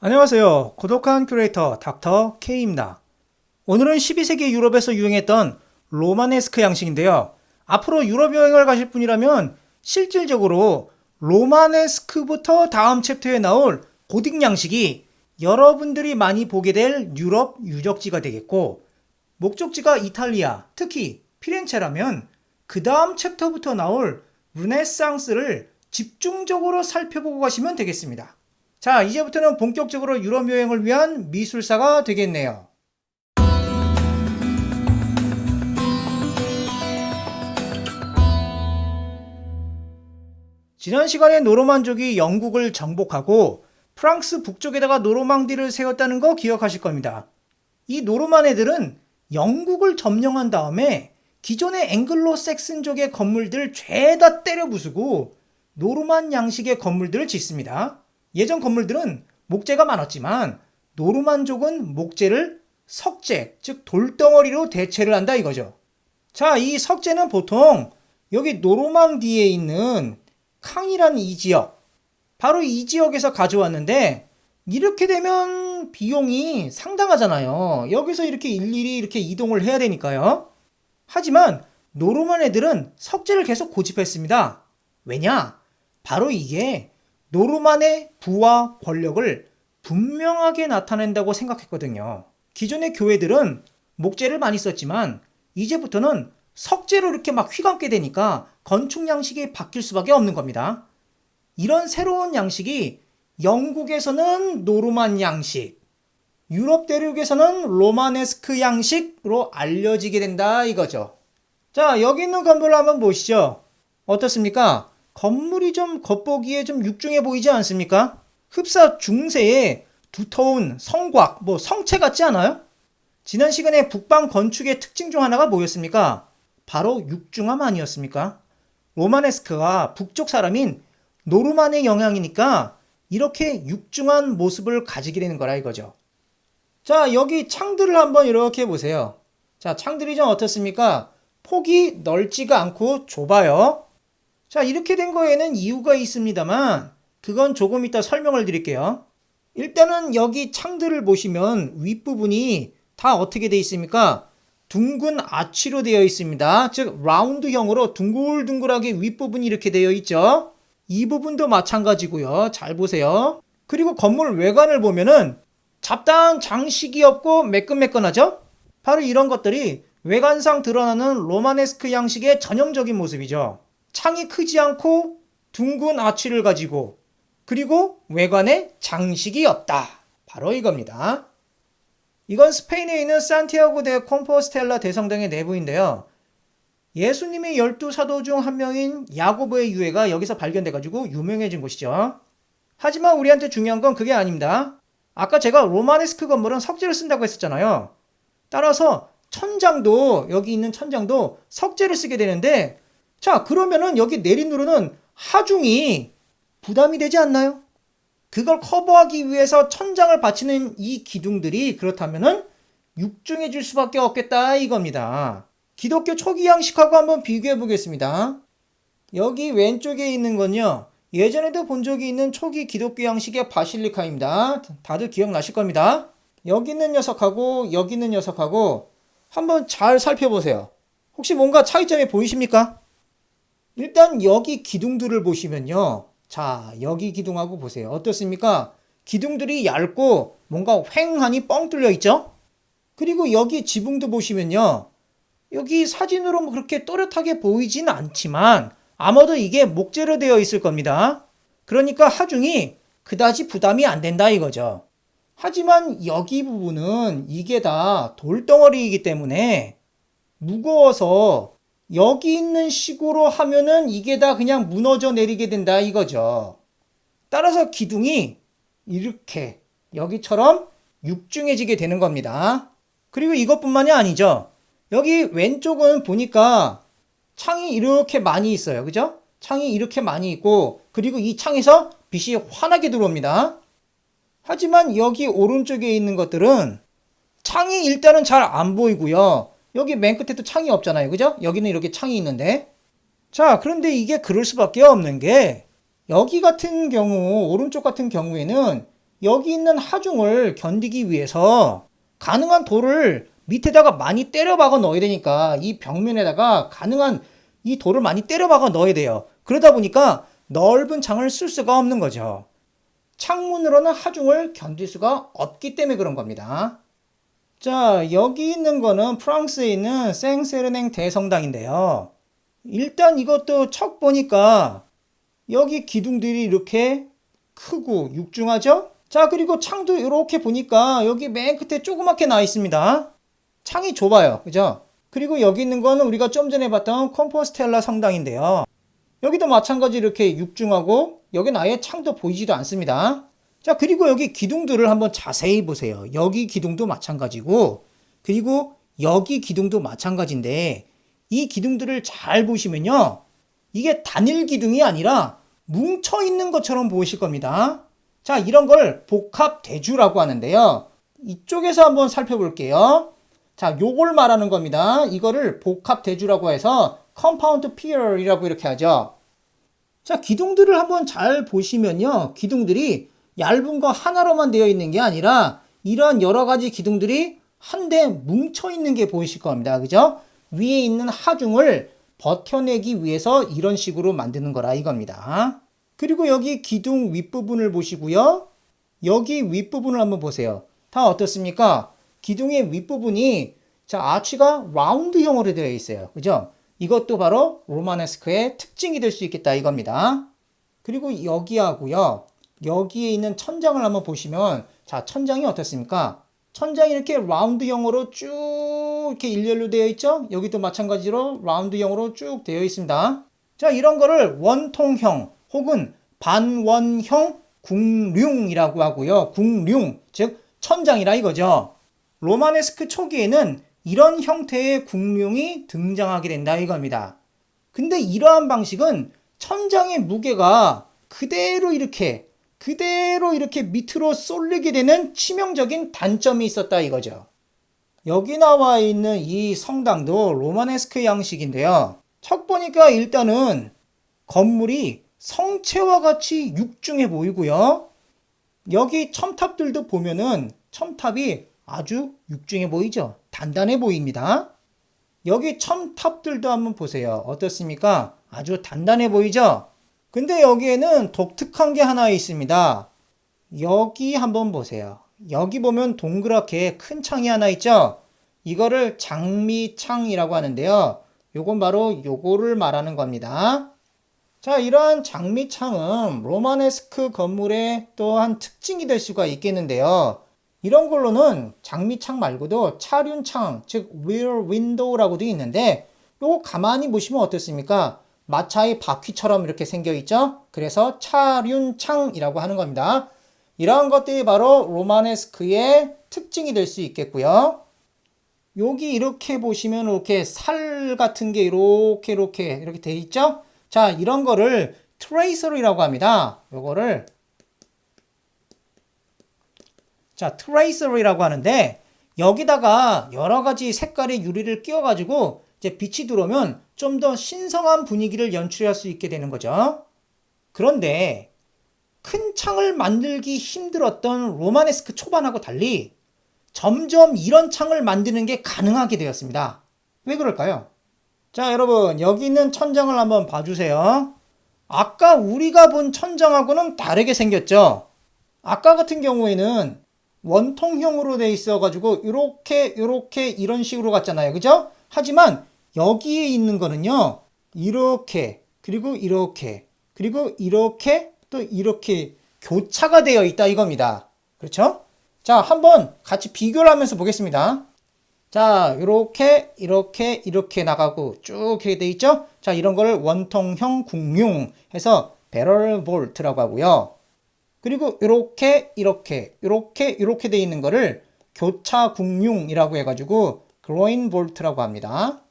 안녕하세요. 고독한 큐레이터 닥터 K입니다. 오늘은 12세기 유럽에서 유행했던 로마네스크 양식인데요. 앞으로 유럽 여행을 가실 분이라면 실질적으로 로마네스크부터 다음 챕터에 나올 고딕 양식이 여러분들이 많이 보게 될 유럽 유적지가 되겠고 목적지가 이탈리아, 특히 피렌체라면 그 다음 챕터부터 나올 르네상스를 집중적으로 살펴보고 가시면 되겠습니다. 자, 이제부터는 본격적으로 유럽 여행을 위한 미술사가 되겠네요. 지난 시간에 노르만족이 영국을 정복하고 프랑스 북쪽에다가 노르망디를 세웠다는 거 기억하실 겁니다. 이 노르만 애들은 영국을 점령한 다음에 기존의 앵글로 섹슨족의 건물들 죄다 때려 부수고 노르만 양식의 건물들을 짓습니다. 예전 건물들은 목재가 많았지만 노르만족은 목재를 석재, 즉 돌덩어리로 대체를 한다 이거죠. 자, 이 석재는 보통 여기 노르망디에 있는 캉이라는 이 지역, 바로 이 지역에서 가져왔는데 이렇게 되면 비용이 상당하잖아요. 여기서 이렇게 일일이 이렇게 이동을 해야 되니까요. 하지만 노르만 애들은 석재를 계속 고집했습니다. 왜냐? 바로 이게 노르만의 부와 권력을 분명하게 나타낸다고 생각했거든요. 기존의 교회들은 목재를 많이 썼지만 이제부터는 석재로 이렇게 막 휘감게 되니까 건축 양식이 바뀔 수밖에 없는 겁니다. 이런 새로운 양식이 영국에서는 노르만 양식, 유럽 대륙에서는 로마네스크 양식으로 알려지게 된다 이거죠. 자, 여기 있는 건물을 한번 보시죠. 어떻습니까? 건물이 좀 겉보기에 좀 육중해 보이지 않습니까? 흡사 중세의 두터운 성곽, 뭐 성체 같지 않아요? 지난 시간에 북방 건축의 특징 중 하나가 뭐였습니까? 바로 육중함 아니었습니까? 로마네스크가 북쪽 사람인 노르만의 영향이니까 이렇게 육중한 모습을 가지게 되는 거라 이거죠. 자, 여기 창들을 한번 이렇게 보세요. 자, 창들이 좀 어떻습니까? 폭이 넓지가 않고 좁아요. 자, 이렇게 된 거에는 이유가 있습니다만, 그건 조금 이따 설명을 드릴게요. 일단은 여기 창들을 보시면 윗부분이 다 어떻게 되어 있습니까? 둥근 아치로 되어 있습니다. 즉, 라운드형으로 둥글둥글하게 윗부분이 이렇게 되어 있죠. 이 부분도 마찬가지고요. 잘 보세요. 그리고 건물 외관을 보면은 잡다한 장식이 없고 매끈매끈하죠? 바로 이런 것들이 외관상 드러나는 로마네스크 양식의 전형적인 모습이죠. 창이 크지 않고 둥근 아치를 가지고 그리고 외관에 장식이 없다. 바로 이겁니다. 이건 스페인에 있는 산티아고 데 콤포스텔라 대성당의 내부인데요. 예수님의 열두 사도 중 한 명인 야고보의 유해가 여기서 발견돼가지고 유명해진 곳이죠. 하지만 우리한테 중요한 건 그게 아닙니다. 아까 제가 로마네스크 건물은 석재를 쓴다고 했었잖아요. 따라서 천장도 여기 있는 천장도 석재를 쓰게 되는데 자 그러면은 여기 내린 누르는 하중이 부담이 되지 않나요? 그걸 커버하기 위해서 천장을 받치는 이 기둥들이 그렇다면은 육중해질 수밖에 없겠다 이겁니다. 기독교 초기 양식하고 한번 비교해 보겠습니다. 여기 왼쪽에 있는 건요. 예전에도 본 적이 있는 초기 기독교 양식의 바실리카입니다. 다들 기억나실 겁니다. 여기 있는 녀석하고 여기 있는 녀석하고 한번 잘 살펴보세요. 혹시 뭔가 차이점이 보이십니까? 일단 여기 기둥들을 보시면요. 자, 여기 기둥하고 보세요. 어떻습니까? 기둥들이 얇고 뭔가 휑하니 뻥 뚫려 있죠? 그리고 여기 지붕도 보시면요. 여기 사진으로 뭐 그렇게 또렷하게 보이진 않지만 아마도 이게 목재로 되어 있을 겁니다. 그러니까 하중이 그다지 부담이 안 된다 이거죠. 하지만 여기 부분은 이게 다 돌덩어리이기 때문에 무거워서 여기 있는 식으로 하면은 이게 다 그냥 무너져 내리게 된다 이거죠. 따라서 기둥이 이렇게 여기처럼 육중해지게 되는 겁니다. 그리고 이것뿐만이 아니죠. 여기 왼쪽은 보니까 창이 이렇게 많이 있어요. 그죠? 창이 이렇게 많이 있고, 그리고 이 창에서 빛이 환하게 들어옵니다. 하지만 여기 오른쪽에 있는 것들은 창이 일단은 잘 안 보이고요. 여기 맨 끝에도 창이 없잖아요. 그죠? 여기는 이렇게 창이 있는데. 자, 그런데 이게 그럴 수밖에 없는 게 여기 같은 경우, 오른쪽 같은 경우에는 여기 있는 하중을 견디기 위해서 가능한 돌을 밑에다가 많이 때려 박아 넣어야 되니까 이 벽면에다가 가능한 이 돌을 많이 때려 박아 넣어야 돼요. 그러다 보니까 넓은 창을 쓸 수가 없는 거죠. 창문으로는 하중을 견딜 수가 없기 때문에 그런 겁니다. 자, 여기 있는 거는 프랑스에 있는 생세르냉 대성당인데요. 일단 이것도 척 보니까 여기 기둥들이 이렇게 크고 육중하죠? 자, 그리고 창도 이렇게 보니까 여기 맨 끝에 조그맣게 나 있습니다. 창이 좁아요. 그죠? 그리고 여기 있는 거는 우리가 좀 전에 봤던 컴포스텔라 성당인데요. 여기도 마찬가지 이렇게 육중하고 여기는 아예 창도 보이지도 않습니다. 자, 그리고 여기 기둥들을 한번 자세히 보세요. 여기 기둥도 마찬가지고, 그리고 여기 기둥도 마찬가지인데, 이 기둥들을 잘 보시면요. 이게 단일 기둥이 아니라 뭉쳐 있는 것처럼 보이실 겁니다. 자, 이런 걸 복합 대주라고 하는데요. 이쪽에서 한번 살펴볼게요. 자, 요걸 말하는 겁니다. 이거를 복합 대주라고 해서 컴파운드 피어이라고 이렇게 하죠. 자, 기둥들을 한번 잘 보시면요. 기둥들이 얇은 거 하나로만 되어 있는 게 아니라 이런 여러 가지 기둥들이 한데 뭉쳐 있는 게 보이실 겁니다. 그죠? 위에 있는 하중을 버텨내기 위해서 이런 식으로 만드는 거라 이겁니다. 그리고 여기 기둥 윗부분을 보시고요. 여기 윗부분을 한번 보세요. 다 어떻습니까? 기둥의 윗부분이 자, 아치가 라운드형으로 되어 있어요. 그죠? 이것도 바로 로마네스크의 특징이 될 수 있겠다 이겁니다. 그리고 여기하고요. 여기에 있는 천장을 한번 보시면 자, 천장이 어떻습니까? 천장이 이렇게 라운드형으로 쭉 이렇게 일렬로 되어 있죠? 여기도 마찬가지로 라운드형으로 쭉 되어 있습니다. 자, 이런 거를 원통형 혹은 반원형 궁룡이라고 하고요. 궁룡, 즉 천장이라 이거죠. 로마네스크 초기에는 이런 형태의 궁룡이 등장하게 된다 이겁니다. 근데 이러한 방식은 천장의 무게가 그대로 이렇게 그대로 이렇게 밑으로 쏠리게 되는 치명적인 단점이 있었다 이거죠. 여기 나와 있는 이 성당도 로마네스크 양식인데요. 척 보니까 일단은 건물이 성체와 같이 육중해 보이고요. 여기 첨탑들도 보면은 첨탑이 아주 육중해 보이죠? 단단해 보입니다. 여기 첨탑들도 한번 보세요. 어떻습니까? 아주 단단해 보이죠? 근데 여기에는 독특한 게 하나 있습니다. 여기 한번 보세요. 여기 보면 동그랗게 큰 창이 하나 있죠? 이거를 장미창이라고 하는데요. 요건 바로 요거를 말하는 겁니다. 자, 이러한 장미창은 로마네스크 건물의 또한 특징이 될 수가 있겠는데요. 이런 걸로는 장미창 말고도 차륜창, 즉 rear window라고도 있는데 요거 가만히 보시면 어떻습니까? 마차의 바퀴처럼 이렇게 생겨 있죠? 그래서 차륜창이라고 하는 겁니다. 이러한 것들이 바로 로마네스크의 특징이 될 수 있겠고요. 여기 이렇게 보시면 이렇게 살 같은 게 이렇게 이렇게 이렇게 돼 있죠? 자, 이런 거를 트레이서리라고 합니다. 요거를 자, 트레이서리라고 하는데 여기다가 여러 가지 색깔의 유리를 끼워 가지고 이제 빛이 들어오면 좀 더 신성한 분위기를 연출할 수 있게 되는 거죠. 그런데 큰 창을 만들기 힘들었던 로마네스크 초반하고 달리 점점 이런 창을 만드는 게 가능하게 되었습니다. 왜 그럴까요? 자, 여러분, 여기 있는 천장을 한번 봐주세요. 아까 우리가 본 천장하고는 다르게 생겼죠? 아까 같은 경우에는 원통형으로 돼 있어가지고, 이렇게, 이렇게, 이런 식으로 갔잖아요. 그죠? 하지만 여기에 있는 거는요, 이렇게, 그리고 이렇게, 그리고 이렇게, 또 이렇게 교차가 되어 있다 이겁니다. 그렇죠? 자, 한번 같이 비교를 하면서 보겠습니다. 자, 이렇게, 이렇게, 이렇게 나가고 쭉 이렇게 돼 있죠? 자, 이런 거를 원통형 궁룡 해서 배럴 볼트라고 하고요. 그리고 이렇게, 이렇게, 이렇게, 이렇게 돼 있는 거를 교차 궁룡이라고 해 가지고 그로인 볼트라고 합니다.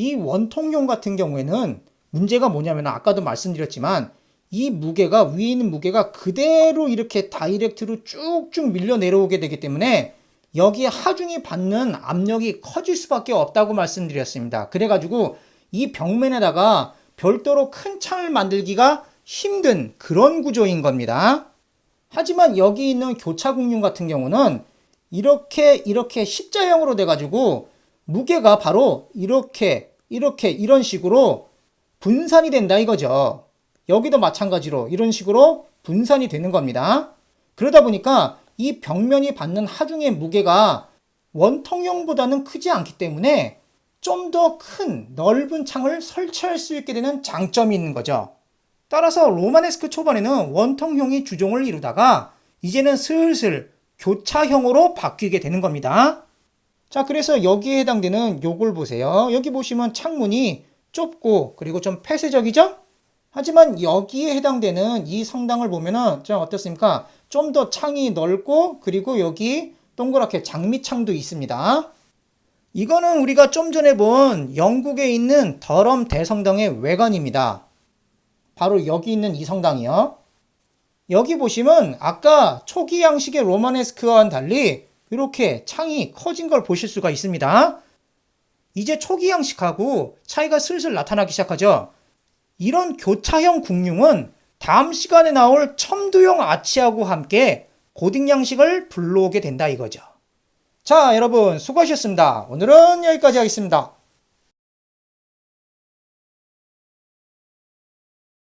이 원통용 같은 경우에는 문제가 뭐냐면 아까도 말씀드렸지만 이 무게가 위에 있는 무게가 그대로 이렇게 다이렉트로 쭉쭉 밀려 내려오게 되기 때문에 여기 하중이 받는 압력이 커질 수밖에 없다고 말씀드렸습니다. 그래가지고 이 벽면에다가 별도로 큰 창을 만들기가 힘든 그런 구조인 겁니다. 하지만 여기 있는 교차국융 같은 경우는 이렇게 이렇게 십자형으로 돼가지고 무게가 바로 이렇게 이렇게 이런 식으로 분산이 된다 이거죠. 여기도 마찬가지로 이런 식으로 분산이 되는 겁니다. 그러다 보니까 이 벽면이 받는 하중의 무게가 원통형보다는 크지 않기 때문에 좀 더 큰 넓은 창을 설치할 수 있게 되는 장점이 있는 거죠. 따라서 로마네스크 초반에는 원통형이 주종을 이루다가 이제는 슬슬 교차형으로 바뀌게 되는 겁니다. 자, 그래서 여기에 해당되는 요걸 보세요. 여기 보시면 창문이 좁고 그리고 좀 폐쇄적이죠? 하지만 여기에 해당되는 이 성당을 보면은 좀 어떻습니까? 좀 더 창이 넓고 그리고 여기 동그랗게 장미창도 있습니다. 이거는 우리가 좀 전에 본 영국에 있는 더럼 대성당의 외관입니다. 바로 여기 있는 이 성당이요. 여기 보시면 아까 초기 양식의 로마네스크와는 달리 이렇게 창이 커진 걸 보실 수가 있습니다. 이제 초기 양식하고 차이가 슬슬 나타나기 시작하죠. 이런 교차형 궁융은 다음 시간에 나올 첨두형 아치하고 함께 고딩 양식을 불러오게 된다 이거죠. 자, 여러분 수고하셨습니다. 오늘은 여기까지 하겠습니다.